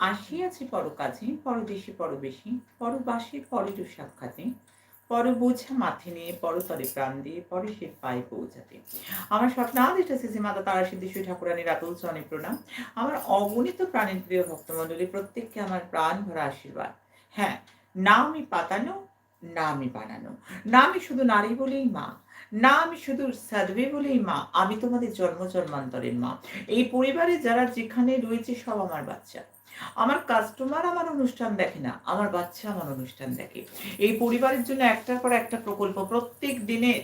আসিয়াছি পরকাজে, পরদেশে পরবেশী, পরবাসে পরের সাক্ষাতে পর বোঝা মাথে নিয়ে পরতরে প্রাণ দিয়ে পরে সে পায়ে পৌঁছাতে। আমার স্বপ্নাদ এটা সিসি মাতা তারা সিদ্ধেশ্বরী ঠাকুরানীর আতুল চরণে প্রণাম। আমার অগণিত প্রাণের প্রিয় ভক্তমণ্ডলী, প্রত্যেককে আমার প্রাণ ভরা আশীর্বাদ। হ্যাঁ না আমি পাতানো না আমি বানানো। না আমি শুধু নারী বলেই মা না, আমি শুধু সাদবে বলেই মা, আমি তোমাদের জন্ম জন্মান্তরের মা। এই পরিবারে যারা যেখানে রয়েছে সব আমার বাচ্চা। আমার কাস্টমার আমার অনুষ্ঠান দেখে না, আমার বাচ্চা আমার অনুষ্ঠান দেখে। এই পরিবারের জন্য একটার পর একটা প্রকল্প, প্রত্যেক দিনের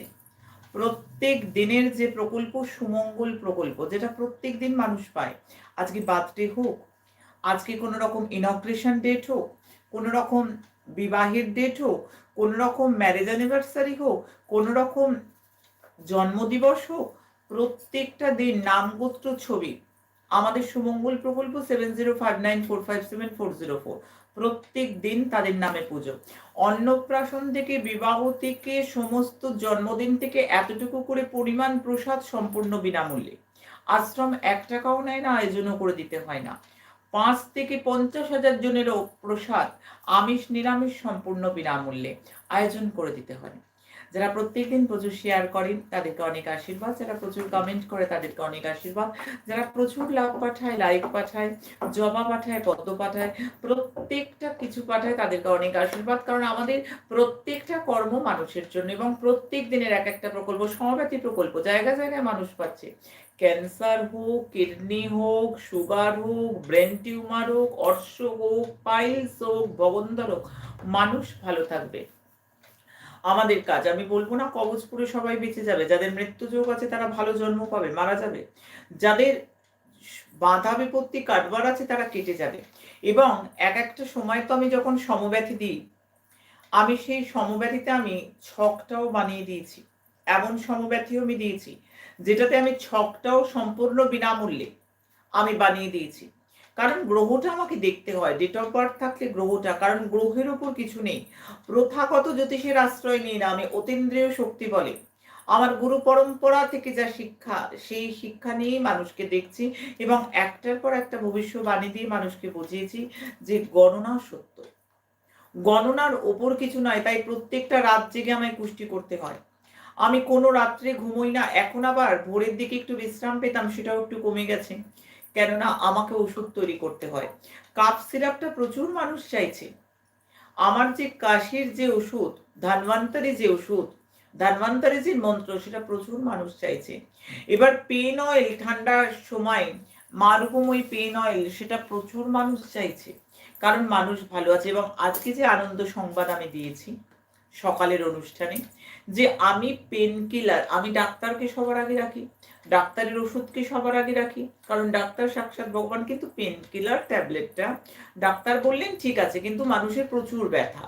প্রত্যেক দিনের যে প্রকল্প, সুমঙ্গল প্রকল্প, যেটা প্রত্যেক দিন মানুষ পায়। আজকে বার্থডে হোক, আজকে কোনো রকম ইনগ্রেশন ডেট হোক কোনো রকম বিবাহের ডেট হোক কোনো রকম ম্যারেজ অ্যানিভার্সারি হোক কোনো রকম জন্মদিবস হোক, প্রত্যেকটা দিন নামগোত্র ছবি। আমাদের সুমঙ্গল প্রকল্প seven zero five nine four five seven four zero four প্রত্যেক দিন তাদের নামে পুজো। অন্নপ্রাশন থেকে বিবাহ থেকে সমস্ত জন্মদিন থেকে এতটুকু করে পরিমাণ প্রসাদ সম্পূর্ণ বিনামূল্যে। আশ্রম এক টাকাও নেয় না, আয়োজনও করে দিতে হয় না। পাঁচ থেকে পঞ্চাশ হাজার জনেরও প্রসাদ আমিষ নিরামিষ সম্পূর্ণ বিনামূল্যে আয়োজন করে দিতে হয়। যারা প্রত্যেকদিন প্রচুর শেয়ার করেন, তাদেরকে অনেক আশীর্বাদ। যারা প্রচুর কমেন্ট করে, তাদেরকে অনেক আশীর্বাদ। যারা প্রচুর লাভ পাঠায় লাইক পাঠায়, জমা পাঠায়, পদ্ম পাঠায়, প্রত্যেকটা কিছু পাঠায়, তাদেরকে অনেক আশীর্বাদ। কারণ আমাদের প্রত্যেকটা কর্ম মানুষের জন্য এবং প্রত্যেক দিনের এক একটা প্রকল্প, সমব্যাপী প্রকল্প, জায়গা জায়গায় মানুষ পাচ্ছে। ক্যান্সার হোক কিডনি হোক সুগার হোক ব্রেন টিউমার হোক, অর্শ হোক পাইলস হোক ভগন্দর হোক, মানুষ ভালো থাকবে। আমাদের কাজ। আমি বলব না কবচপুরে সবাই বেঁচে যাবে। যাদের মৃত্যু যোগ আছে তারা ভালো জন্ম পাবে, মারা যাবে। যাদের বাধা বিপত্তি কাটবার আছে তারা কেটে যাবে। এবং এক একটা সময় তো আমি যখন সমব্যথি দিই, আমি সেই সমব্যথিতে আমি ছকটাও বানিয়ে দিয়েছি। এমন সমব্যথিও আমি দিয়েছি, যেটাতে আমি ছকটাও সম্পূর্ণ বিনামূল্যে আমি বানিয়ে দিয়েছি। কারণ গ্রহটা আমাকে দেখতে হয় ডেট অফ বার্থ থাকলে গ্রহটা, কারণ গ্রহের ওপর কিছু নেই। প্রথাগত জ্যোতিষের আশ্রয় নিই না, আমি অতীন্দ্রিয় শক্তি বলে। আমার গুরু পরম্পরা থেকে যা শিক্ষা, সেই শিক্ষা নিয়েই মানুষকে দেখছি এবং একটার পর একটা ভবিষ্যবাণী দিয়ে মানুষকে বুঝিয়েছি যে গণনা সত্য। গণনার ওপর কিছু নয়, তাই প্রত্যেকটা রাত জেগে আমায় পুষ্টি করতে হয়। আমি কোনো রাত্রে ঘুমোই না, এখন আবার ভোরের দিকে একটু বিশ্রাম পেতাম, সেটাও একটু কমে গেছে। কেননা আমাকে ওষুধ তৈরি করতে হয়। কাপ সিরাপটা প্রচুর মানুষ চাইছে। আমার যে কাশির যে ওষুধ ধানবান্তরী যে ওষুধ ধানবান্তরী যে মন্ত্র, সেটা প্রচুর মানুষ চাইছে। এবার পেন অয়েল, ঠান্ডার সময় মারুভূমি পেন অয়েল, সেটা প্রচুর মানুষ চাইছে। কারণ মানুষ ভালো আছে এবং আজকে যে আনন্দ সংবাদ আমি দিয়েছি সকালের অনুষ্ঠানে, যে আমি পেন কিলার, আমি ডাক্তারকে সবার আগে রাখি ডাক্তারের ওষুধকে সবার আগে রাখি? কারণ ডাক্তার সাক্ষাৎ ভগবান কিন্তু পেন কিলার ট্যাবলেটটা ডাক্তার বললেন, ঠিক আছে, কিন্তু মানুষের প্রচুর ব্যথা।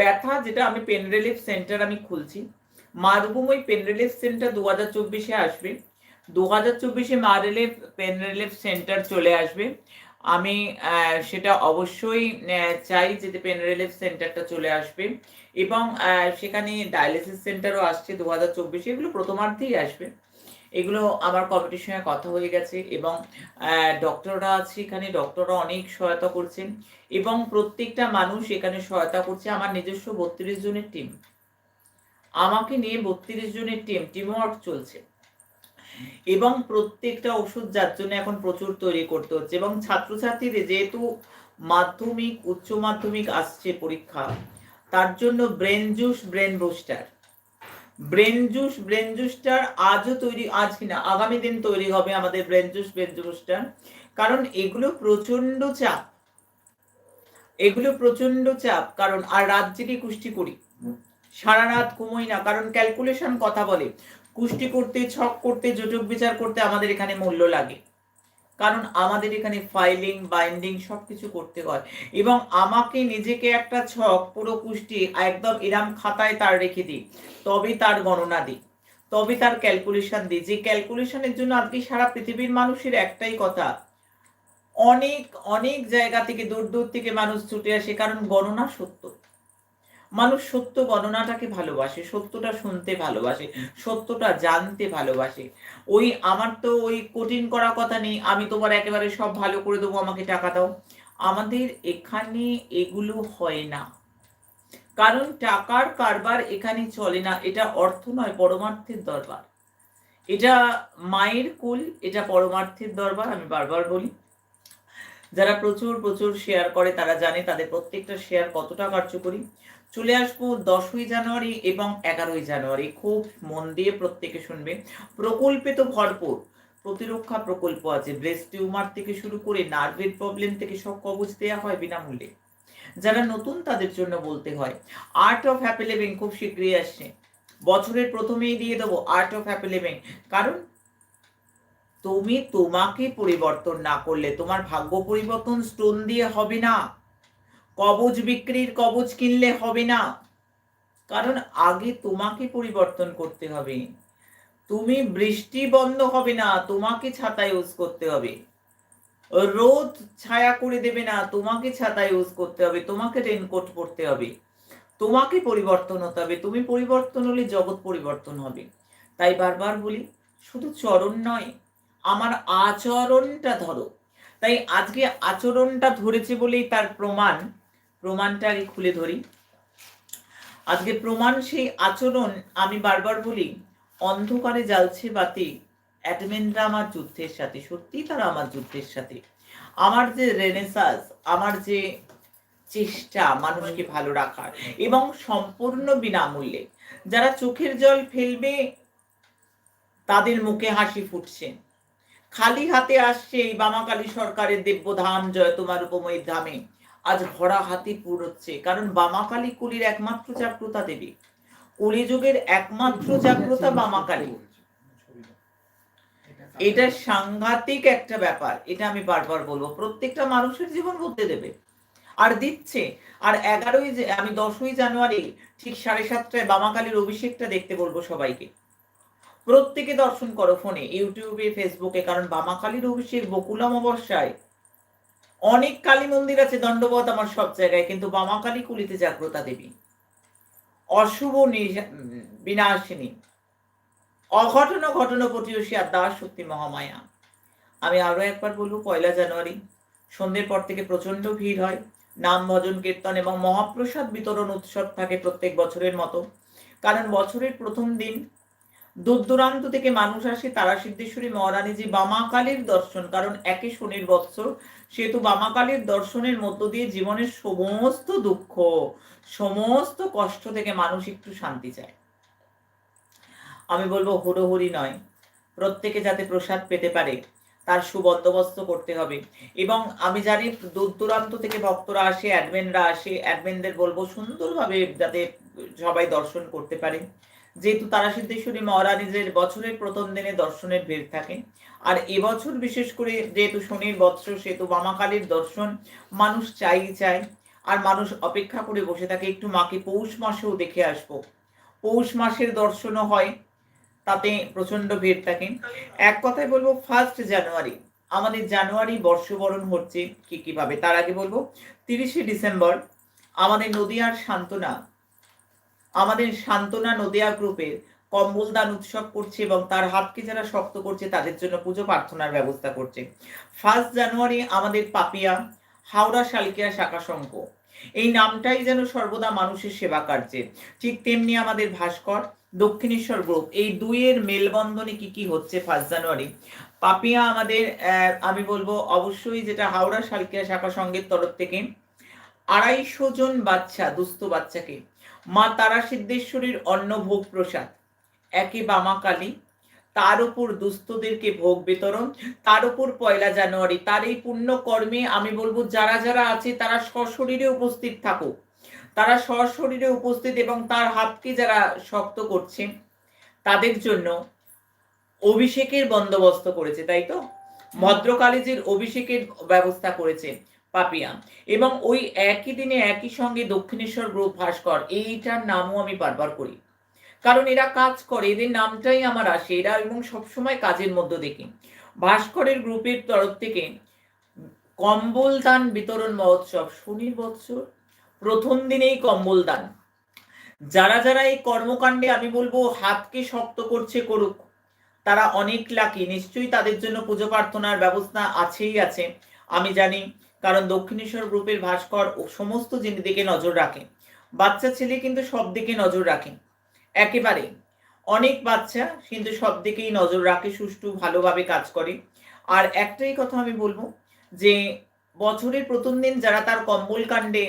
ব্যথা যেটা আমি পেন রিলিফ সেন্টার আমি খুলছি। মারুভূম পেন রিলিফ সেন্টার দু হাজার চব্বিশে আসবে। দু হাজার চব্বিশে মা রিলিফ পেন রিলিফ সেন্টার চলে আসবে। আমি সেটা অবশ্যই চাই যে পেন রিলিফ সেন্টারটা চলে আসবে। এবং সেখানে ডায়ালিসিস সেন্টারও আসছে দু হাজার চব্বিশে। এগুলো প্রথমার্ধেই আসবে। এগুলো আমার কমিটির সঙ্গে কথা হয়ে গেছে এবং ডক্টররা আছে এখানে ডক্টররা অনেক সহায়তা করছেন এবং প্রত্যেকটা মানুষ এখানে সহায়তা করছে আমার নিজস্ব বত্রিশ জনের টিম আমাকে নিয়ে বত্রিশ জনের টিম টিম ওয়ার্ক চলছে। এবং প্রত্যেকটা ওষুধ যার জন্য এখন প্রচুর তৈরি করতে হচ্ছে এবং ছাত্রছাত্রীদের যেহেতু মাধ্যমিক, উচ্চ মাধ্যমিক আসছে পরীক্ষা, তার জন্য brain juice brain booster brain juice আজও তৈরি, আজ কিনা আগামী দিন তৈরি হবে আমাদের ব্রেন জুস কারণ এগুলো প্রচণ্ড চাপ। এগুলো প্রচণ্ড চাপ, কারণ আর রাত জেগে কুষ্টি করি। সারা রাত ঘুমোই না, কারণ ক্যালকুলেশন কথা বলে। কুষ্টি করতে, ছক করতে যোজক বিচার করতে আমাদের এখানে মূল্য লাগে। কারণ আমাদের এখানে ফাইলিং বাইন্ডিং সব কিছু করতে হয়। এবং আমাকে নিজেকে একটা ছক, পুরো কুষ্টি একদম এরাম খাতায় তার রেখে দিই। তবে তার গণনা দিই। তবে তার ক্যালকুলেশন দিই। যে ক্যালকুলেশনের জন্য আজকে সারা পৃথিবীর মানুষের একটাই কথা, অনেক অনেক জায়গা থেকে, দূর দূর থেকে মানুষ ছুটে আসে, কারণ গণনা সত্য। মানুষ সত্য গণনাটাকে ভালোবাসে, সত্যটা শুনতে ভালোবাসে, সত্যটা জানতে ভালোবাসে। ওই আমার তো ওই কঠিন করা কথা নেই, আমি তোমার একেবারে সব ভালো করে দেবো, আমাকে টাকা দাও। আমাদের এখানে এগুলো হয় না। কারণ টাকার কারবার এখানে চলে না, এটা অর্থ নয়, পরমার্থের দরবার। এটা মায়ের কুল, এটা পরমার্থের দরবার, আমি বারবার বলি। যারা প্রচুর প্রচুর শেয়ার করে, তারা জানে তাদের প্রত্যেকটা শেয়ার কতটা কার্যকরী। চলে আসব দশই জানুয়ারি এবং এগারোই জানুয়ারি। খুব মন দিয়ে প্রত্যেকে শুনবে। প্রকল্পে তো ভরপুর। প্রতিরক্ষা প্রকল্প আছে। ব্রেস্ট টিউমার থেকে শুরু করে নার্ভের প্রবলেম থেকে সব কবচ দেওয়া হয় বিনামূল্যে। যারা নতুন তাদের জন্য বলতে হয় আর্ট অফ হ্যাপি লিভিং খুব শীঘ্রই আসছে। বছরের প্রথমেই দিয়ে দেবো আর্ট অফ হ্যাপি লিভিং কারণ তুমি তোমাকে পরিবর্তন না করলে তোমার ভাগ্য পরিবর্তন স্টোন দিয়ে হবে না। কবচ বিক্রির কবচ কিনলে হবে না। কারণ আগে তোমাকে পরিবর্তন করতে হবে। তুমি বৃষ্টি বন্ধ হবে না, তোমাকে ছাতা ইউজ করতে হবে। রোদ ছায়া করে দেবে না, তোমাকে ছাতা ইউজ করতে হবে, তোমাকে রেনকোট পরতে হবে। তোমাকে পরিবর্তন হতে হবে, তুমি পরিবর্তন হলে জগৎ পরিবর্তন হবে। তাই বারবার বলি, শুধু চরণ নয়, আমার আচরণটা ধরো। তাই আজকে আচরণটা ধরেছে বলেই তার প্রমাণ প্রমাণটা আগে খুলে ধরি। আজকে প্রমাণ সেই আচরণ আমি বারবার বলি, অন্ধকারে জ্বালছে বাতি, অ্যাডমিনরা আমার যুদ্ধের সাথে সত্যি তারা আমার যুদ্ধের সাথে। আমার যে রেনেসাস আমার যে চেষ্টা মানুষকে ভালো রাখার এবং সম্পূর্ণ বিনামূল্যে, যারা চোখের জল ফেলবে, তাদের মুখে হাসি ফুটছে। খালি হাতে আসছে এই বামাকালী সরকারের দিব্যধাম জয় তোমার উপময় ধামে। আজ ভরা হাতি পুরোচ্ছে, কারণ বামাকালী কুলির একমাত্র জাগ্রতা দেবী। কলিযুগের একমাত্র জাগ্রতা বামাকালী। এটা সাংঘাতিক একটা ব্যাপার, এটা আমি বারবার বলব। প্রত্যেকটা মানুষের জীবন বলতে দেবে। আর দিচ্ছে, আর এগারোই আমি দশই জানুয়ারি ঠিক সাড়ে সাতটায় বামাকালীর অভিষেকটা দেখতে বলব সবাইকে। প্রত্যেকে দর্শন করো ফোনে, ইউটিউবে, ফেসবুকে, কারণ বামাকালীর অভিষেক বকুলাম অবস্যায় অনেক কালী মন্দির আছে, দণ্ডবত আমার সব জায়গায়, কিন্তু বামা কালী কুলিতে জাগ্রতা দেবী। অশুভ বিনাশিনী। অঘটন ঘটন আর দাস শক্তি মহামায়া। আমি আরও একবার বলব, পয়লা জানুয়ারি, সন্ধ্যের পর থেকে প্রচণ্ড ভিড় হয়। নাম, ভজন, কীর্তন এবং মহাপ্রসাদ বিতরণ উৎসব থাকে প্রত্যেক বছরের মতো। কারণ বছরের প্রথম দিন দূর দূরান্ত থেকে মানুষ আসে তারা সিদ্ধেশ্বরী মহারানীজি বামাকালীর দর্শন, কারণ একে শনির বৎসর, সেহেতু বামাকালীর দর্শনের মধ্য দিয়ে জীবনের সমস্ত দুঃখ, সমস্ত কষ্ট থেকে মানুষ একটু শান্তি চায়। আমি বলব হুড়োহুড়ি নয়, প্রত্যেকে যাতে প্রসাদ পেতে পারে, তার সুবন্দোবস্ত করতে হবে। এবং আমি জানি দূর দূরান্ত থেকে ভক্তরা আসে অ্যাডমেনরা আসে অ্যাডমিনদের বলব সুন্দরভাবে যাতে সবাই দর্শন করতে পারে। যেহেতু তারা সিদ্ধেশ্বরী মহারানীদের বছরের প্রথম দিনে দর্শনের ভিড় থাকে। আর এবছর বিশেষ করে যেহেতু শনির বৎসর সেহেতু বামাকালীর দর্শন মানুষ চাই চায়। আর মানুষ অপেক্ষা করে বসে থাকে, একটু মাকে পৌষ মাসেও দেখে আসব। পৌষ মাসের দর্শনও হয়, তাতে প্রচণ্ড ভিড় থাকে। এক কথায় বলব ফার্স্ট জানুয়ারি আমাদের জানুয়ারি বর্ষবরণ হচ্ছে কি কীভাবে? তার আগে বলব, তিরিশে ডিসেম্বর আমাদের নদিয়ার সান্ত্বনা আমাদের সান্ত্বনা নদিয়া গ্রুপের কম্বল দান উৎসব করছে এবং তার হাতকে যারা শক্ত করছে, তাদের জন্য পুজো প্রার্থনার ব্যবস্থা করছে। ফার্স্ট জানুয়ারি আমাদের পাপিয়া, হাওড়া শালিকিয়া শাখা সংঘ। এই নামটাই যেন সর্বদা মানুষের সেবা কার্যে। ঠিক তেমনি আমাদের ভাস্কর, দক্ষিণেশ্বর গ্রুপ এই দুইয়ের মেলবন্ধনে কি কি হচ্ছে ফার্স্ট জানুয়ারি পাপিয়া আমাদের আমি বলব অবশ্যই যেটা হাওড়া শালকিয়া শাখা সংঘের তরফ থেকে, আড়াইশো জন বাচ্চা, দুস্থ বাচ্চাকে মা তারা সিদ্ধেশ্বরীর অন্ন ভোগ প্রসাদ একে বামাকালী তার উপর দুস্থদেরকে ভোগ বিতরণ তার উপর পয়লা জানুয়ারি তার এই পুণ্য কর্মে আমি বলব যারা যারা আছে তারা সশরীরে উপস্থিত থাকুক। তারা সশরীরে উপস্থিত এবং তার হাতকে যারা শক্ত করছে তাদের জন্য অভিষেকের বন্দোবস্ত করেছে তাই তো? ভদ্রকালীজির অভিষেকের ব্যবস্থা করেছে। পাপিয়া। এবং ওই একই দিনে একই সঙ্গে দক্ষিণেশ্বর গ্রুপ ভাস্কর, এইটার নামও আমি বারবার করি। কারণ এরা কাজ করে, এদের নামটাই আমার আসে। এরা এবং সবসময় কাজের মধ্যে দেখি ভাস্করের গ্রুপের তরফ থেকে কম্বল দান বিতরণ মহোৎসব শনির বৎসর, প্রথম দিনেই কম্বল দান। যারা যারা এই কর্মকাণ্ডে, আমি বলব, হাতকে শক্ত করছে করুক, তারা অনেক লাকি। নিশ্চয়ই তাদের জন্য পুজো প্রার্থনার ব্যবস্থা আছেই আছে। আমি জানি কারণ দক্ষিণেশ্বর গ্রুপের ভাস্কর সমস্ত দিকে নজর রাখে। বাচ্চা ছেলে কিন্তু সব দিকে নজর রাখে। একেবারে। অনেক বাচ্চা কিন্তু সব দিকেই নজর রাখে, সুষ্ঠু, ভালোভাবে কাজ করে। আর একটাই কথা আমি বলব যে, বছরের প্রথম দিন যারা তার কম্বল কাণ্ডে,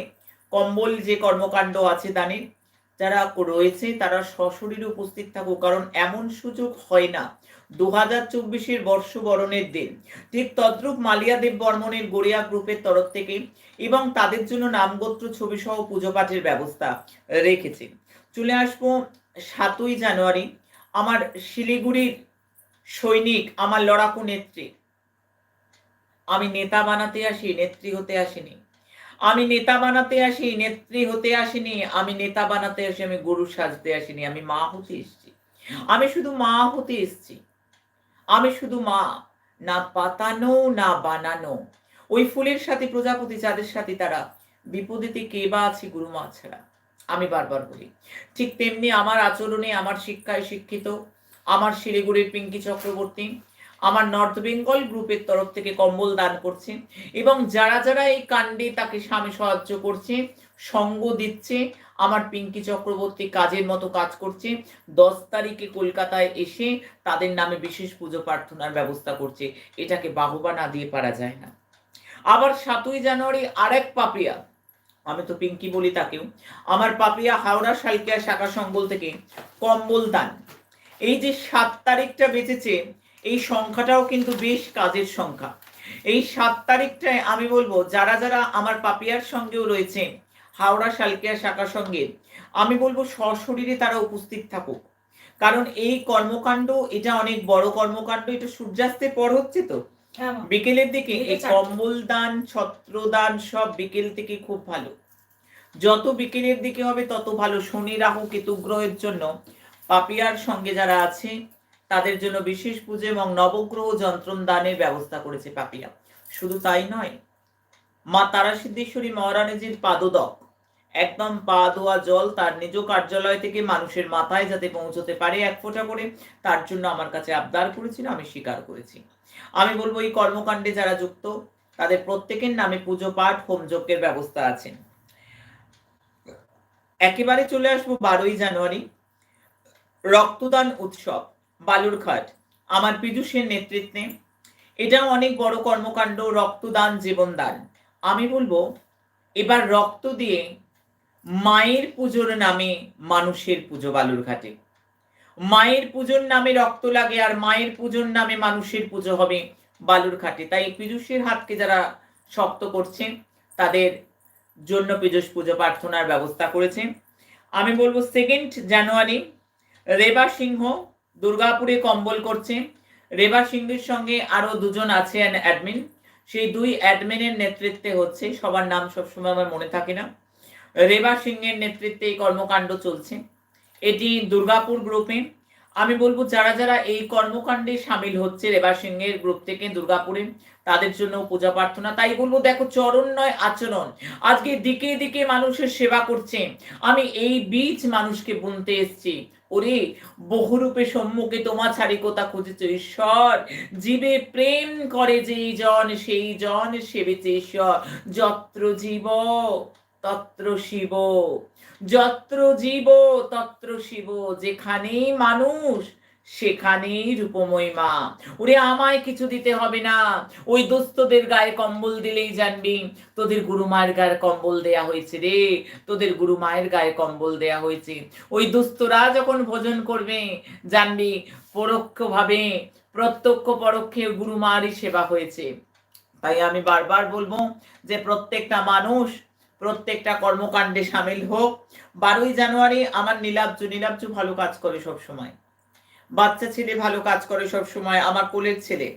কম্বল যে কর্মকাণ্ড আছে দানের, যারা রয়েছে তারা সশরীরে উপস্থিত থাকুক। কারণ এমন সুযোগ হয় না। দু হাজার চব্বিশের বর্ষবরণের দিন। ঠিক তদ্রূপ মালিয়া দেব বর্মনের গড়িয়া গ্রুপের তরফ থেকে এবং তাদের জন্য নামগোত্র ছবি সহ পুজো পাঠের ব্যবস্থা রেখেছে। চলে আসব সাতই জানুয়ারি, আমার শিলিগুড়ির সৈনিক, আমার লড়াকু নেত্রী। আমি নেতা বানাতে আসি, নেত্রী হতে আসিনি। আমি নেতা বানাতে আসি, নেত্রী হতে আসিনি। আমি নেতা বানাতে আসি, আমি গরু সাজতে আসিনি। আমি মা হতে এসছি। আমি শুধু মা হতে এসছি। আমি শুধু মা, না পাতানো, না বানানো। ওই ফুলের সাথে প্রজাপতি, যাদের সাথে তারা বিপদেতে কে বা আছে গুরু মা ছাড়া, আমি বারবার বলি। ঠিক তেমনি আমার আচরণে আমার শিক্ষায় শিক্ষিত, আমার শিলিগুড়ির পিঙ্কি চক্রবর্তী, আমার নর্থ বেঙ্গল গ্রুপের তরফ থেকে কম্বল দান করছে এবং যারা যারা এই কাণ্ডে তাকে স্বামী সাহায্য করছে সঙ্গ দিচ্ছে, আমার পিঙ্কি চক্রবর্তী কাজের মতো কাজ করছে, দশ তারিখে কলকাতায় এসে তাদের নামে বিশেষ পুজো প্রার্থনার ব্যবস্থা করছে। এটাকে বাহবা না দিয়ে পারা যায় না। আবার সাতই জানুয়ারি আরেক পাপিয়া, আমি তো পিঙ্কি বলি তাকেও, আমার পাপিয়া হাওড়া সালকিয়া শাখা সংবল থেকে কম্বল দান। এই যে সাত তারিখটা বেঁচেছে, এই সংখ্যাটাও কিন্তু বেশ কাজের সংখ্যা। এই সাত তারিখটায় আমি বলব, যারা যারা আমার পাপিয়ার সঙ্গেও রয়েছে হাওড়া শালকিয়া শাখা সঙ্গে আমি বলব সশরীরে তারা উপস্থিত থাকুক। কারণ এই কর্মকাণ্ড এটা অনেক বড় কর্মকাণ্ড এটা সূর্যাস্তের পর হচ্ছে তো। হ্যাঁ বিকেলের দিকে এই কম্বল দান ছত্রদান সব বিকেল থেকে খুব ভালো। যত বিকেলের দিকে হবে তত ভালো। শনি রাহু কেতু গ্রহের জন্য পাপিয়ার সঙ্গে যারা আছে তাদের জন্য বিশেষ পুজো এবং নবগ্রহ যন্ত্রণ দানের ব্যবস্থা করেছে পাপিয়া। শুধু তাই নয় মা তারা সিদ্ধেশ্বরী মহারানীজির পাদদক একদম পা ধোয়া জল তার নিজ কার্যালয় থেকে মানুষের মাথায় যাতে পৌঁছতে পারে এক ফোঁটা করে, তার জন্য আমার কাছে আবদার করেছিল, আমি স্বীকার করেছি। আমি বলব, এই কর্মকাণ্ডে যারা যুক্ত, তাদের প্রত্যেকের নামে পুজো পাঠ, হোম যজ্ঞের ব্যবস্থা আছে। একেবারে চলে আসব বারোই জানুয়ারি, রক্তদান উৎসব, বালুরঘাট। আমার পীযুষের নেতৃত্বে। এটাও অনেক বড় কর্মকাণ্ড, রক্তদান জীবনদান। আমি বলব, এবার রক্ত দিয়ে মায়ের পুজোর নামে মানুষের পুজো বালুরঘাটে মায়ের পুজোর নামে রক্ত লাগে আর মায়ের পুজোর নামে মানুষের পুজো হবে বালুরঘাটে তাই পীযুষের হাতকে যারা শক্ত করছেন, তাদের জন্য পীযুষ পুজো প্রার্থনার ব্যবস্থা করেছে। আমি বলব সেকেন্ড জানুয়ারি রেবা সিংহ দুর্গাপুরে কম্বল করছে। রেবা সিংহের সঙ্গে আরও দুজন আছে অ্যাডমিন সেই দুই অ্যাডমিনের নেতৃত্বে হচ্ছে, সবার নাম সবসময় আমার মনে থাকে না। রেবা সিংহের নেতৃত্বে এই কর্মকাণ্ড চলছে। এটি দুর্গাপুর গ্রুপে আমি বলব, যারা যারা এই কর্মকাণ্ডে সামিল হচ্ছে রেবা সিংহের গ্রুপ থেকে দুর্গাপুরে, তাদের জন্য পূজা প্রার্থনা। তাই বলব, দেখো, চরণ নয়, আচরণ। আজকে দিকে দিকে মানুষের সেবা করছে। আমি এই বীজ মানুষকে বুনতে এসছি। ওরে, বহুরূপে সম্মুখে তোমা ছাড়ি কোথা খুঁজেছ, ঈশ্বর। জীবে প্রেম করে যেই জন, সেই জন সেবেছে, ঈশ্বর। যত্র জীব তত্র শিব। যত্র জীব, তত্র শিব। যেখানেই মানুষ, সেখানেই রূপময় মা ওরে, আমায় কিছু দিতে হবে না। ওই দোস্তদের গায়ে কম্বল দিলেই জানবি। তোদের গুরু মায়ের গায়ে কম্বল দেয়া হয়েছে রে। তোদের গুরু মায়ের গায়ে কম্বল দেয়া হয়েছে। ওই দুস্থরা যখন ভোজন করবে, জানবি, পরোক্ষভাবে, প্রত্যক্ষ পরোক্ষে গুরু মারই সেবা হয়েছে। তাই আমি বারবার বলব যে প্রত্যেকটা মানুষ প্রত্যেকটা কর্মকাণ্ডে সামিল হোক। বারোই জানুয়ারি আমার নীলাব্জু নীলাব্জু ভালো কাজ করে সব সময় বাচ্চা ছেলে ভালো কাজ করে সব সময় আমার কোলের ছেলে।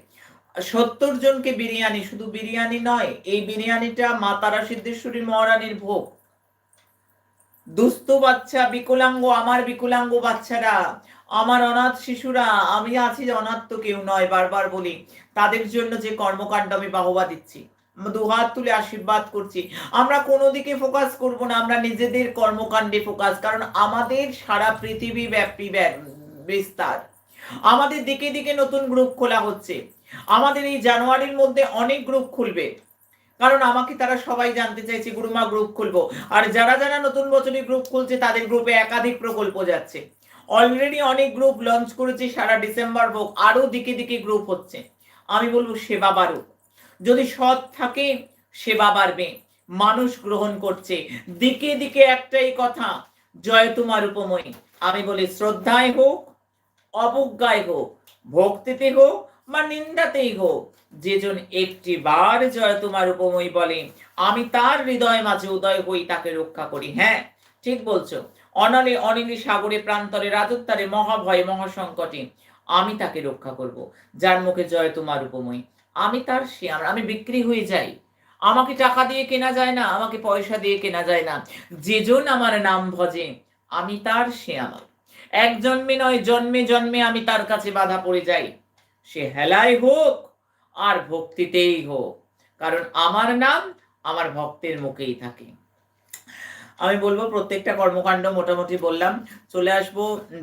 সত্তর জনকে বিরিয়ানি, শুধু বিরিয়ানি নয়, এই বিরিয়ানিটা মা তারা সিদ্ধেশ্বরী মহারানীর ভোগ। দুস্থ বাচ্চা, বিকলাঙ্গ, আমার বিকলাঙ্গ বাচ্চারা, আমার অনাথ শিশুরা, আমি আছি অনাথ তো কেউ নয়, বারবার বলি, তাদের জন্য যে কর্মকাণ্ড আমি বাহবা দিচ্ছি। দুহাত তুলে আশীর্বাদ করছি। আমরা কোনো দিকে ফোকাস করব না, আমরা নিজেদের কর্মকাণ্ডে ফোকাস কারণ আমাদের সারা পৃথিবী ব্যাপী ব্যা- বিস্তার। আমাদের দিকে দিকে নতুন গ্রুপ খোলা হচ্ছে। আমাদের এই জানুয়ারির মধ্যে অনেক গ্রুপ খুলবে। কারণ আমাকে তারা সবাই জানতে চাইছে, গুরুমা গ্রুপ খুলবো। আর যারা যারা নতুন বছরে গ্রুপ খুলছে, তাদের গ্রুপে একাধিক প্রকল্প যাচ্ছে। অলরেডি অনেক গ্রুপ লঞ্চ করেছে সারা ডিসেম্বর হোক আরও দিকে দিকে গ্রুপ হচ্ছে। আমি বলব সেবা বাড়ুক যদি সৎ থাকে, সেবা বাড়বে। মানুষ গ্রহণ করছে। দিকে দিকে একটাই কথা, জয় তোমার উপময়। আমি বলি, শ্রদ্ধায় হোক, অবজ্ঞায় হোক, ভক্তিতে হোক, বা নিন্দাতেই হোক যেজন একটি বার জয় তোমার উপময় বলে, আমি তার হৃদয় মাঝে উদয় হই, তাকে রক্ষা করি। হ্যাঁ ঠিক বলছো। অনালে অনিলি সাগরে, প্রান্তরে, রাজত্বারে, মহাভয়, মহাসংকটে, আমি তাকে রক্ষা করব। যার মুখে জয় তোমার উপময়। আমি তার শেয়ার আমি বিক্রি হয়ে যাই। আমাকে টাকা দিয়ে কেনা যায় না, আমাকে পয়সা দিয়ে কেনা যায় না। যেজন আমার নাম ভজে, আমি তার আমার এক জন্মে নয়, জন্মে জন্মে আমি তার কাছে বাধা পড়ে যাই। সে হেলাই হোক, আর ভক্তিতেই হোক, কারণ আমার নাম আমার ভক্তের মুখেই থাকে। আমি বলব প্রত্যেকটা কর্মকাণ্ড মোটামুটি বললাম। চলে আসব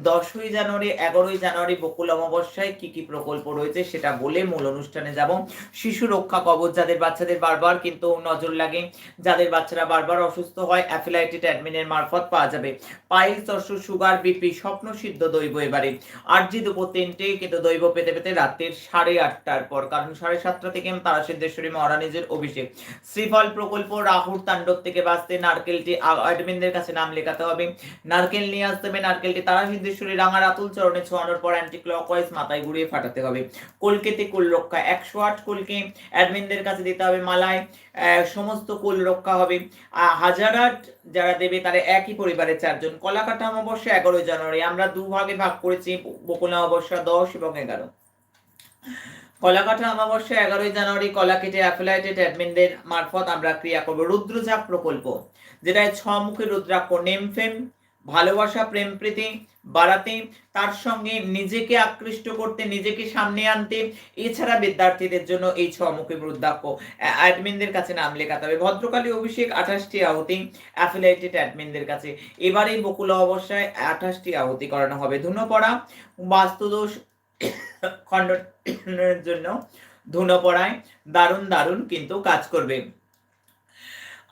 দশই জানুয়ারি, এগারোই জানুয়ারি বকুল অমাবস্যায় কি কি প্রকল্প রয়েছে সেটা বলে মূল অনুষ্ঠানে যাব। শিশু রক্ষা কবচ যাদের বাচ্চাদের বারবার কিন্তু নজর লাগে, যাদের বাচ্চারা বারবার অসুস্থ হয় অ্যাফিলাইটেড অ্যাডমিনের মারফত পাওয়া যাবে। পাইলস অর্শ সুগার, বিপি, স্বপ্ন, সিদ্ধ, দৈব এবারে। আরজি দুপুর তিনটে কিন্তু দৈব পেতে পেতে রাতের সাড়ে আটটার পর, কারণ সাড়ে সাতটা থেকে তারা সিদ্ধেশ্বরী মহারানীজের অভিষেক। শ্রীফল প্রকল্প রাহুর তাণ্ডব থেকে বাঁচতে নারকেলটি অ্যাডমিনদের কাছে নাম লেখাতে হবে। নারকেল নিয়ে আসতে হবে। নারকেলটি তারা সিদ্ধেশ্বরী রাঙা রাতুল চরণে ছোঁয়ানোর পর অ্যান্টি ক্লকওয়াইজ মাথায় ঘুরিয়ে ফাটাতে হবে। কলকেতে কুল রক্ষা একশো আট কুলকে অ্যাডমিনদের কাছে দিতে হবে মালায় সমস্ত কুল রক্ষা হবে। হাজার আট যারা দেবে তারা একই পরিবারের চারজন। কলাকাটা অমাবস্যা এগারোই জানুয়ারি। আমরা দু ভাগে ভাগ করেছি, বকুল অমাবস্যা দশ এবং এগারো। কলাকাটা অমাবস্যা এগারোই জানুয়ারি কলা কেটে অ্যাফিলাইটেড অ্যাডমিনদের মারফত আমরা ক্রিয়া করব রুদ্রজাপ প্রকল্প, যেটায় ছ মুখে রুদ্রাক্ষ নেমফেম ভালোবাসা, প্রেম প্রীতি বাড়াতে, তার সঙ্গে নিজেকে আকৃষ্ট করতে, নিজেকে সামনে আনতে, এছাড়া বিদ্যার্থীদের জন্য এই ছ মুখে রুদ্রাক্ষ। অ্যাডমিনদের কাছে নাম লেখাতে হবে ভদ্রকালী অভিষেক আঠাশটি আহুতি, অ্যাফিলাইটেড অ্যাডমিনদের কাছে। এবারে বকুল অবস্যায় আঠাশটি আহুতি করানো হবে। ধুনোপড়া, বাস্তুদোষ খণ্ডনের জন্য ধুনোপড়ায় দারুণ দারুণ কিন্তু কাজ করবে।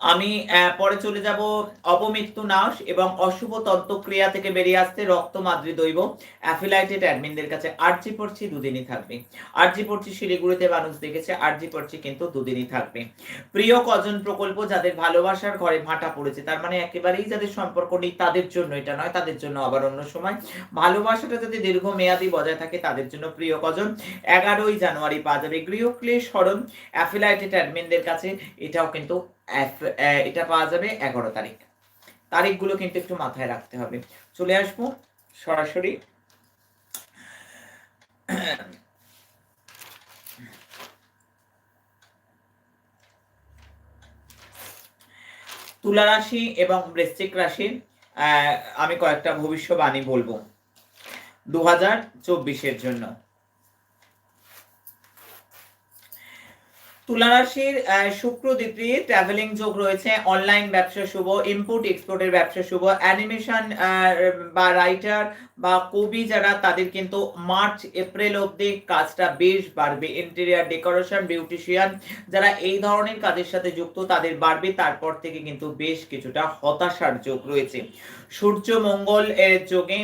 আমি পরে চলে যাব অপমৃত্যু নাশ এবং অশুভ তন্ত্রক্রিয়া থেকে বেরিয়ে আসতে রক্ত মাদ্রি দৈব। অ্যাফিলাইটেড অ্যাডমিনদের কাছে আরজি পড়ছি, দুদিনই থাকবে। আরজি পড়ছি শিলিগুড়িতে মানুষ দেখেছে, আরজি পড়ছি কিন্তু দুদিনই থাকবে। প্রিয় কজন প্রকল্প যাদের ভালোবাসার ঘরে ভাটা পড়েছে, তার মানে একেবারেই যাদের সম্পর্ক নেই, তাদের জন্য এটা নয়, তাদের জন্য আবার অন্য সময়। ভালোবাসাটা যদি দীর্ঘমেয়াদী বজায় থাকে, তাদের জন্য প্রিয় কজন। এগারোই জানুয়ারি পাওয়া যাবে। গৃহক্লে স্মরণ অ্যাফিলাইটেড অ্যাডমিনদের কাছে এটাও কিন্তু এটা পাওয়া যাবে এগারো তারিখ। তারিখগুলো কিন্তু একটু মাথায় রাখতে হবে। চলে আসব সরাসরি। তুলা রাশি এবং বৃশ্চিক রাশির আমি কয়েকটা ভবিষ্যবাণী বলব। দু হাজার চব্বিশের জন্য। তুলা রাশির আহ, শুক্র দ্বিতীয় ট্রাভেলিং যোগ রয়েছে। অনলাইন ব্যবসা শুভ ইম্পোর্ট এক্সপোর্টের ব্যবসা শুভ। অ্যানিমেশন বা রাইটার বা কবি যারা তাদের কিন্তু মার্চ এপ্রিল অবধি কাজটা বেশ বাড়বে। ইন্টেরিয়ার ডেকোরেশন বিউটিশিয়ান যারা এই ধরনের কাজের সাথে যুক্ত তাদের বাড়বে। তারপর থেকে কিন্তু বেশ কিছুটা হতাশার যোগ রয়েছে। সূর্য মঙ্গল এর যোগে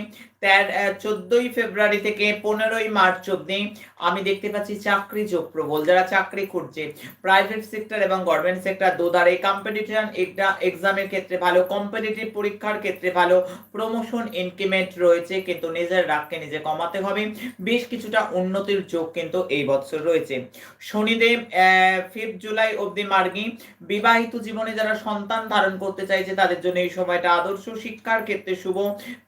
চোদ্দই ফেব্রুয়ারি থেকে পনেরোই মার্চ অব্দি আমি দেখতে পাচ্ছি চাকরি যোগ প্রবল, যারা চাকরি খুঁজছে প্রাইভেট সেক্টর এবং গভর্নমেন্ট সেক্টর দুধারে কম্পিটিশন এক্সামের ক্ষেত্রে ভালো কম্পিটিটিভ পরীক্ষার ক্ষেত্রে ভালো প্রমোশন ইনক্রিমেন্ট রয়েছে, কিন্তু নিজের রাগকে নিজে কমাতে হবে, বেশ কিছুটা উন্নতির যোগ কিন্তু এই বছর রয়েছে। শনিদেব ফিফথ জুলাই অবধি মার্গী, বিবাহিত জীবনে যারা সন্তান ধারণ করতে চাইছে, তাদের জন্য এই সময়টা আদর্শ শিক্ষার ক্ষেত্রে শুভ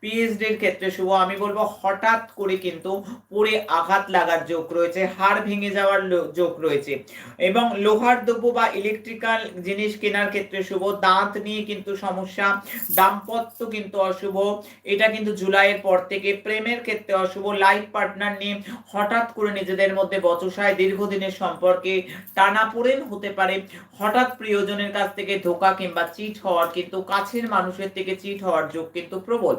পিএইচডির ক্ষেত্রে শুভ আমি বলব হঠাৎ করে কিন্তু পড়ে আঘাত লাগার যোগ রয়েছে, হাড় ভেঙে যাওয়ার যোগ রয়েছে। এবং লোহার দ্রব্য বা ইলেকট্রিক্যাল জিনিস কেনার ক্ষেত্রে শুভ, দাঁত নিয়ে কিন্তু সমস্যা, দাম্পত্য কিন্তু অশুভ, এটা কিন্তু জুলাইয়ের পর থেকে প্রেমের ক্ষেত্রে অশুভ লাইফ পার্টনার নিয়ে হঠাৎ করে নিজেদের মধ্যে বচসায় দীর্ঘদিনের সম্পর্কে টানাপোড়েন হতে পারে। হঠাৎ প্রিয়জনের কাছ থেকে ধোকা কিংবা চিট হওয়ার কিন্তু কাছের মানুষের থেকে চিট হওয়ার যোগ কিন্তু প্রবল।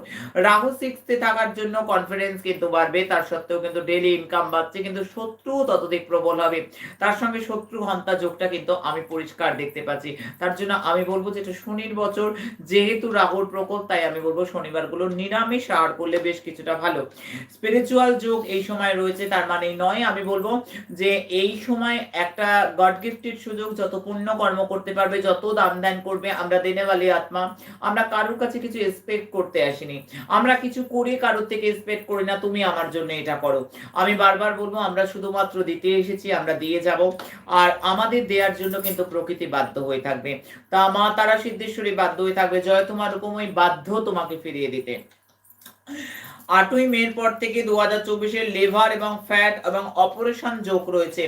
রাহু সিক্সতে থাক থাকার জন্য কনফিডেন্স কিন্তু বাড়বে, তার সত্ত্বেও কিন্তু ডেলি ইনকাম বাড়ছে, কিন্তু শত্রু ততধিক প্রবল হবে। তার সঙ্গে শত্রু হন্তা যোগটা কিন্তু আমি পরিষ্কার দেখতে পাচ্ছি। তার জন্য আমি বলব যে এটা শনির বছর, যেহেতু রাহুর প্রকোপ, তাই আমি বলব শনিবারগুলো নিরামিষ আহার করলে বেশ কিছুটা ভালো। স্পিরিচুয়াল যোগ এই সময় রয়েছে, তার মানে নয়, আমি বলব যে এই সময় একটা গড গিফটেড সুযোগ, যত পুণ্য কর্ম করতে পারবে, যত দান দান করবে, আমরা দেনেওয়ালি আত্মা, আমরা কারোর কাছে কিছু এক্সপেক্ট করতে আসিনি। আমরা কিছু করে কারোর থেকে এক্সপেক্ট করি না, তুমি আমার জন্য এটা করো। আমি বারবার বলব, আমরা শুধুমাত্র দিতে এসেছি, আমরা দিয়ে যাব। আর আমাদের দেওয়ার জন্য কিন্তু প্রকৃতি বাধ্য হয়ে থাকবে। তা মা তারা সিদ্ধেশ্বরী বাধ্য হয়ে থাকবে। জয় তোমার ওই বাধ্য তোমাকে ফিরিয়ে দিতে। আটই মের পর থেকে দু হাজার চব্বিশের লেভার এবং ফ্যাট এবং অপারেশন যোগ রয়েছে।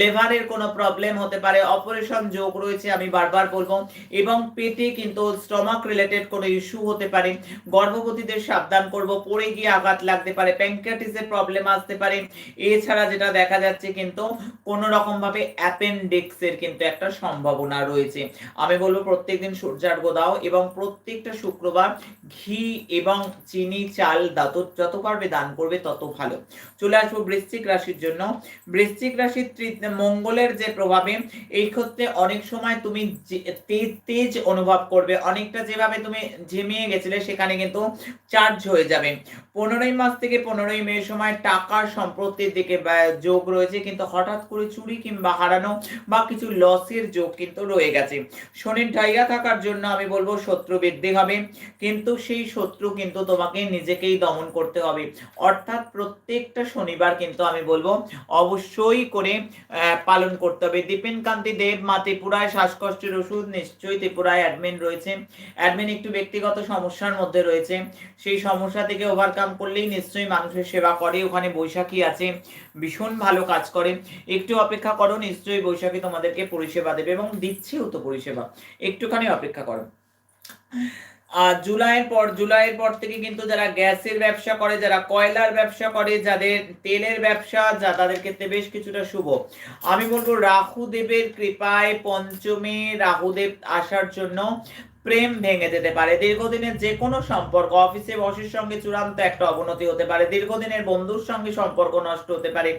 লেভারের কোনো প্রবলেম হতে পারে, অপারেশন যোগ রয়েছে আমি বারবার বলব, এবং পেটে কিন্তু স্টমাক রিলেটেড কোনো ইস্যু হতে পারে। গর্ভবতীদের সাবধান করব, পড়ে গিয়ে আঘাত লাগতে পারে প্যাঙ্কাটিসের প্রবলেম আসতে পারে। এছাড়া যেটা দেখা যাচ্ছে কিন্তু কোনো রকম ভাবে অ্যাপেন্ডিক্সের কিন্তু একটা সম্ভাবনা রয়েছে। আমি বলব প্রত্যেকদিন সূর্যার্ঘ দাও এবং প্রত্যেকটা শুক্রবার ঘি এবং চিনি, চাল দাও। যত পারবে দান করবে তত ভালো। চলে আসব বৃশ্চিক রাশির জন্য। বৃশ্চিক রাশির মঙ্গলের যে প্রভাবে, এই ক্ষেত্রে অনেক সময় তুমি তেজ তেজ অনুভব করবে। অনেকটা যেভাবে তুমি ঝিমিয়ে গেছিলে, সেখানে কিন্তু চার্জ হয়ে যাবে। পনেরোই মাস থেকে পনেরোই মে সময় টাকার সম্পত্তির দিকে যোগ রয়েছে, কিন্তু হঠাৎ করে চুরি কিংবা হারানো বা কিছু লসের যোগ কিন্তু রয়ে গেছে। শনির ঢাইয়া থাকার জন্য আমি বলব শত্রু বৃদ্ধি হবে, কিন্তু সেই শত্রু কিন্তু তোমাকে নিজেকেই দমন পালন করতে হবে। অর্থাৎ প্রত্যেকটা শনিবার কিন্তু আমি বলব অবশ্যই করে পালন করতে হবে। দীপেন কান্তি দেব মা ত্রিপুরায় শ্বাসকষ্টের ওষুধ, নিশ্চয়ই ত্রিপুরায় অ্যাডমিন রয়েছে। অ্যাডমিন একটু ব্যক্তিগত সমস্যার মধ্যে রয়েছে। সেই সমস্যা থেকে ওভারকাম করলেই নিশ্চয়ই মানুষের সেবা করে। ওখানে বৈশাখী আছে, ভীষণ ভালো কাজ করে। একটু অপেক্ষা করো, নিশ্চয়ই বৈশাখী তোমাদেরকে পরিষেবা দেবে এবং দিচ্ছেও তো পরিষেবা। একটুখানি অপেক্ষা করো। জুলাইয়ের পর জুলাইয়ের পর থেকে কিন্তু যারা গ্যাসের ব্যবসা করে, যারা কয়লার ব্যবসা করে, যাদের তেলের ব্যবসা, যা তাদের ক্ষেত্রে বেশ কিছুটা শুভ। আমি বলব রাহুদেবের কৃপায় পঞ্চমে রাহুদেব আসার জন্য প্রেম ভেঙে যেতে পারে। দীর্ঘদিনের যে কোনো সম্পর্ক, অফিসে বসের সঙ্গে চূড়ান্ত একটা অবনতি হতে পারে। দীর্ঘদিনের বন্ধুর সঙ্গে সম্পর্ক নষ্ট হতে পারে।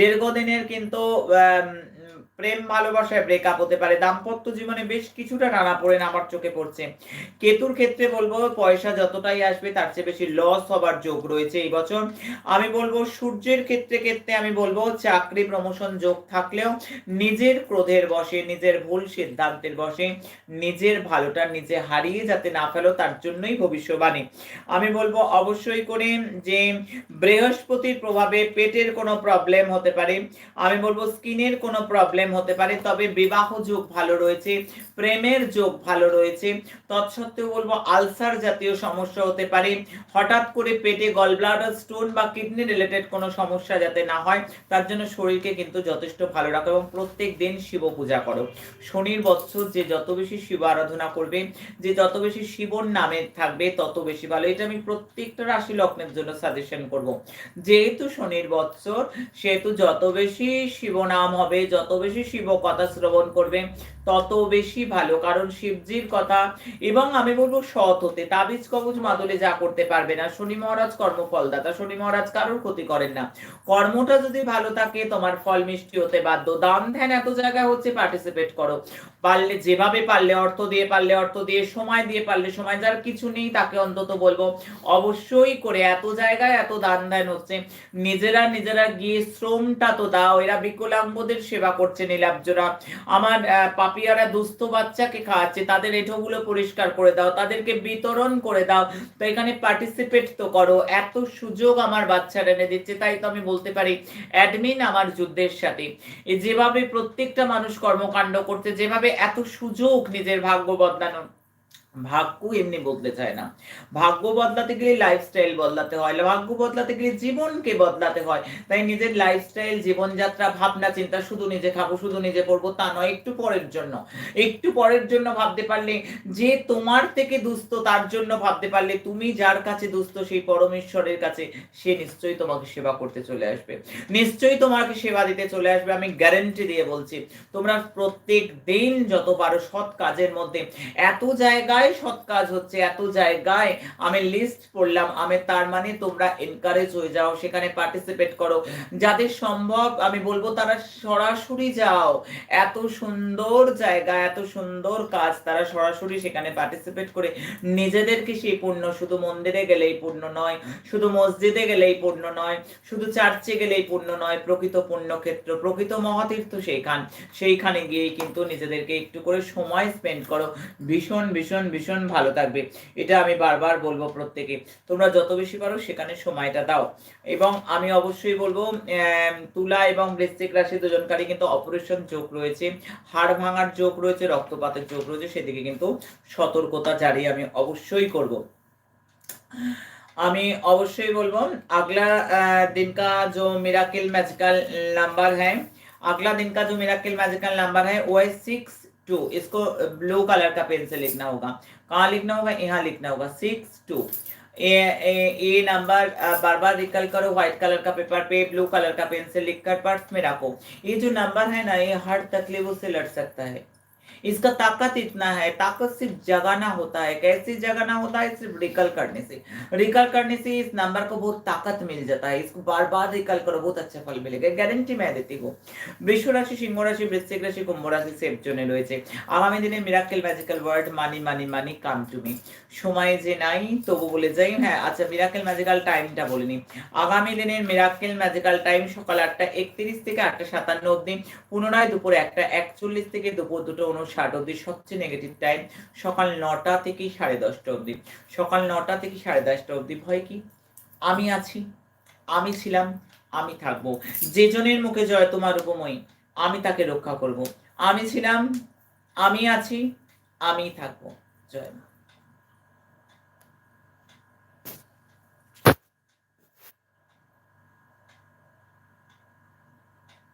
দীর্ঘদিনের কিন্তু প্রেম ভালোবাসায় ব্রেকআপ হতে পারে। দাম্পত্য জীবনে বেশ কিছুটা টানা পড়ে আমার চোখে পড়ছে। কেতুর ক্ষেত্রে বলব, পয়সা যতটাই আসবে তার চেয়ে বেশি লস হবার যোগ রয়েছে এই বছর। আমি বলব, সূর্যের ক্ষেত্রে ক্ষেত্রে আমি বলব, চাকরি প্রমোশন যোগ থাকলেও নিজের ক্রোধের বসে, নিজের ভুল সিদ্ধান্তের বসে, নিজের ভালোটা নিজে হারিয়ে যাতে না ফেলো, তার জন্যই ভবিষ্যবাণী। আমি বলব, অবশ্যই করে যে বৃহস্পতির প্রভাবে পেটের কোনো প্রবলেম হতে পারে। আমি বলব, স্কিনের কোনো প্রবলেম হতে পারে, তবে বিবাহ যোগ ভালো রয়েছে, প্রেমের যোগ ভালো রয়েছে। তৎসত্ত্বেও বলব, আলসার জাতীয় সমস্যা হতে পারে। হঠাৎ করে পেটে গলব্লাডার স্টোন বা কিডনি রিলেটেড কোনো সমস্যা যাতে না হয়, তার জন্য শরীরকে কিন্তু যথেষ্ট ভালো রাখো এবং প্রত্যেক দিন শিব পূজা করো। শনির বৎসর যে যত বেশি শিব আরাধনা করবে, যে যত বেশি শিবর নামে থাকবে, তত বেশি ভালো। এটা আমি প্রত্যেকটা রাশি লগ্নের জন্য সাজেশন করব। যেহেতু শনির বৎসর, সেহেতু যত বেশি শিব নাম হবে, যত বেশি শিব কথা শ্রবণ করবে। তত বেশি ভালো। কারণ শিবজির কথা এবং আমি বলব সৎ হতে। তাবিজ কবচ মাদলে যা করতে পারবে না। শনি মহারাজ কর্মফলদাতা। শনি মহারাজ কারোর ক্ষতি করেন না। কর্মটা যদি ভালো থাকে, তোমার ফল মিষ্টি হতে বাধ্য। দান ধ্যান এত জায়গায় হচ্ছে পার্টিসিপেট করো। পারলে যেভাবে পারলে অর্থ দিয়ে, পারলে অর্থ দিয়ে, সময় দিয়ে, পারলে সময়। যার কিছু নেই, তাকে অন্তত বলব, অবশ্যই করে। এত জায়গায় এত দান ধ্যান হচ্ছে। নিজেরা নিজেরা গিয়ে শ্রমটা তো দাও। এরা বিকলাঙ্গদের সেবা করছে নীলাব্জরা আমার পাপিয়ারা দুস্থ বাচ্চাকে খাওয়াচ্ছে, তাদের এঠোগুলো পরিষ্কার করে দাও, তাদেরকে বিতরণ করে দাও। তো এখানে পার্টিসিপেট তো করো, এত সুযোগ আমার বাচ্চারা এনে দিচ্ছে, তাই তো আমি বলতে পারি অ্যাডমিন আমার যুদ্ধের সাথে। যেভাবে প্রত্যেকটা মানুষ কর্মকাণ্ড করছে, যেভাবে এত সুযোগ নিজের ভাগ্য বদলানো ভাগ্য এমনি বদলে যায় না। ভাগ্য বদলাতে গেলে লাইফস্টাইল বদলাতে হয়, ভাগ্য বদলাতে গেলে জীবনকে বদলাতে হয়। তাই নিজের লাইফস্টাইল জীবনযাত্রা, ভাবনা, চিন্তা, শুধু নিজে খাব শুধু নিজে পড়ব, তা নয়, একটু পরের জন্য। একটু পরের জন্য ভাবতে পারলে যে তোমার থেকে দুস্থ, তার জন্য ভাবতে পারলে তুমি যার কাছে দুস্থ, সেই পরমেশ্বরের কাছে সে নিশ্চয়ই তোমাকে সেবা করতে চলে আসবে। নিশ্চয়ই তোমাকে সেবা দিতে চলে আসবে, আমি গ্যারেন্টি দিয়ে বলছি। তোমরা প্রত্যেক দিন যত পারো সৎ কাজের মধ্যে এত জায়গায় জায়গায় সৎ কাজ হচ্ছে এত জায়গায় আমি লিস্ট পড়লাম, আমি তার মানে তোমরা এনকারেজ হয়ে যাও, সেখানে পার্টিসিপেট করো। যাদের সম্ভব, আমি বলব তারা সরাসরি যাও। এত সুন্দর জায়গা, এত সুন্দর কাজ, তারা সরাসরি সেখানে পার্টিসিপেট করে। নিজেদেরকে সেই পূর্ণ, শুধু মন্দিরে গেলেই পূর্ণ নয়, শুধু মসজিদে গেলেই পূর্ণ নয়, শুধু চার্চে গেলেই পূর্ণ নয়, প্রকৃত পুণ্যক্ষেত্র, প্রকৃত মহাতীর্থ সেইখান, সেইখানে গিয়েই কিন্তু নিজেদেরকে একটু করে সময় স্পেন্ড করো। ভীষণ ভীষণ ভীষণ ভালো থাকবে এটা আমি বারবার বলবো প্রত্যেকে তোমরা যত বেশি পারো সেখানে সময়টা দাও এবং আমি অবশ্যই বলবো আম, তুলা এবং বৃশ্চিক রাশি দুজনকারই কিন্তু অপারেশন যোগ রয়েছে হাড় ভাঙার যোগ রয়েছে রক্তপাতের যোগ রয়েছে সেদিকে কিন্তু সতর্কতা জারি আমি অবশ্যই করব আমি अवश्य बोलबो अगला अ, दिन का जो मिराकिल मैजिकल नंबर है अगला दिन का जो मिराकिल मैजिकल नंबर है वो है सिक्स two, इसको ब्लू कलर का पेन से लिखना होगा। कहाँ लिखना होगा? यहाँ लिखना होगा। Six, two. ये नंबर बार बार रिकल करो। व्हाइट कलर का पेपर पे, ब्लू कलर का पेन से लिख कर पर्स में रखो। ये जो नंबर है ना, ये हर तकलीफ़ से लड़ सकता है। इसका ताकत इतना है ताकत सिर्फ जगाना होता है कैसे जगाना होता है सिर्फ रिकल करने से रिकल करने से इस नंबर को बहुत ताकत मिल जाता है इसको बार बार रिकल करो बहुत अच्छा फल मिलेगा गारंटी मैं देती हूँ বৃষ রাশি সিংহ রাশি বৃশ্চিক রাশি কুম্ভ রাশি সেফ জোনে রয়েছে আগামী দিনে miracle magical word money money money come to me সময় যে নাই তবু বলে যাই হ্যাঁ আচ্ছা মিরাকেল ম্যাজিক্যাল টাইমটা বলিনি আগামী দিনের মিরাকেল ম্যাজিক্যাল টাইম সকাল আটটা একত্রিশ থেকে আটটা সাতান্ন অবধি পুনরায় দুপুর একটা একচল্লিশ থেকে দুপুর দুটো উনষাট অবধি সবচেয়ে নেগেটিভ টাইম সকাল নটা থেকে সাড়ে দশটা অবধি সকাল নটা থেকে সাড়ে দশটা অবধি ভয় কি? আমি আছি, আমি ছিলাম, আমি থাকব। যে জনের মুখে জয় তোমার উপময়ী, আমি তাকে রক্ষা করব। আমি ছিলাম, আমি আছি, আমি থাকব। জয়